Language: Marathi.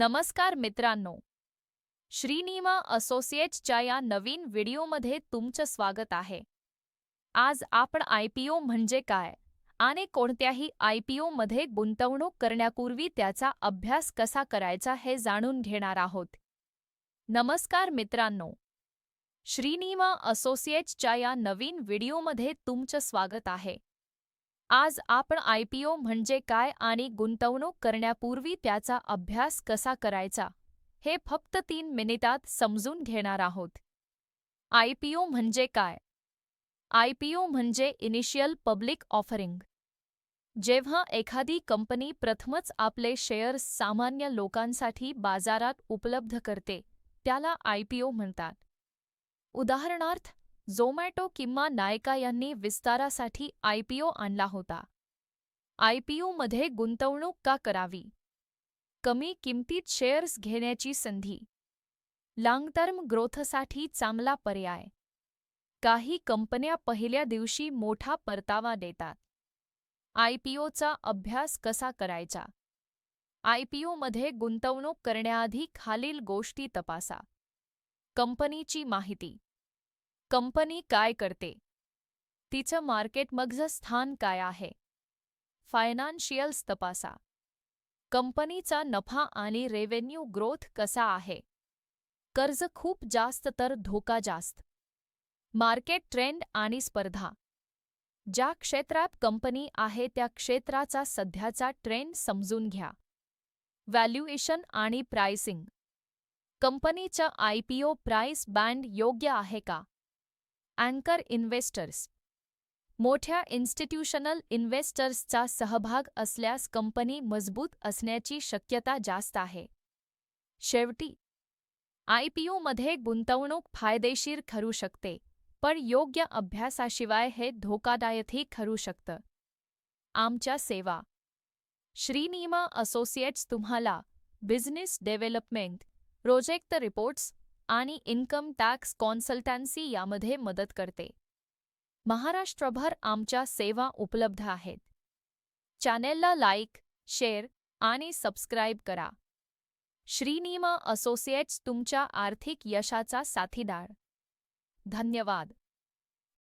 नमस्कार मित्रांनो. श्रीनिमा असोसिएट्सच्या या नवीन व्हिडिओमध्ये तुमचं स्वागत आहे. आज आपण आय पी ओ म्हणजे काय आणि कोणत्याही आय पी ओमध्ये गुंतवणूक करण्यापूर्वी त्याचा अभ्यास कसा करायचा हे जाणून घेणार आहोत. नमस्कार मित्रांनो. श्रीनिमा असोसिएट्सच्या या नवीन व्हिडिओमध्ये तुमचं स्वागत आहे. आज आपण आय पी ओ म्हणजे काय आणि गुंतवणूक करण्यापूर्वी त्याचा अभ्यास कसा करायचा हे फक्त तीन मिनिटात समजून घेणार आहोत. आय पी ओ म्हणजे काय? आय पी ओ म्हणजे इनिशियल पब्लिक ऑफरिंग. जेव्हा एखादी कंपनी प्रथमच आपले शेअर्स सामान्य लोकांसाठी बाजारात उपलब्ध करते त्याला आय पी ओ म्हणतात. उदाहरणार्थ झोमॅटो किंवा नायका यांनी विस्तारासाठी आयपीओ आणला होता. आयपीओमध्ये गुंतवणूक का करावी? कमी किमतीत शेअर्स घेण्याची संधी. लाँग टर्म ग्रोथसाठी चांगला पर्याय. काही कंपन्या पहिल्या दिवशी मोठा परतावा देतात. आयपीओचा अभ्यास कसा करायचा? आयपीओमध्ये गुंतवणूक करण्याआधी खालील गोष्टी तपासा. कंपनीची माहिती कंपनी काय करते? तिचं मार्केटमगचं स्थान काय आहे? फायनान्शियल्स तपासा. कंपनीचा नफा आणि रेव्हेन्यू ग्रोथ कसा आहे? कर्ज खूप जास्त तर धोका जास्त. मार्केट ट्रेंड आणि स्पर्धा. ज्या क्षेत्रात कंपनी आहे त्या क्षेत्राचा सध्याचा ट्रेंड समजून घ्या. व्हॅल्युएशन आणि प्राइसिंग. कंपनीचा आयपीओ प्राइस बँड योग्य आहे का? अँकर इन्व्हेस्टर्स. मोठ्या इन्स्टिट्यूशनल इन्व्हेस्टर्सचा सहभाग असल्यास कंपनी मजबूत असण्याची शक्यता जास्त आहे. शेवटी आयपीओमध्ये गुंतवणूक फायदेशीर ठरू शकते पण योग्य अभ्यासाशिवाय हे धोकादायकही ठरू शकतं. आमच्या सेवा. श्रीनिमा असोसिएट्स तुम्हाला बिझनेस डेव्हलपमेंट प्रोजेक्ट रिपोर्ट्स आणि इन्कम टॅक्स कॉन्सल्टन्सी यामध्ये मदत करते. महाराष्ट्रभर आमच्या सेवा उपलब्ध आहेत. चॅनेलला लाईक शेअर आणि सबस्क्राईब करा. श्रीनिमा असोसिएट्स तुमच्या आर्थिक यशाचा साथीदार. धन्यवाद.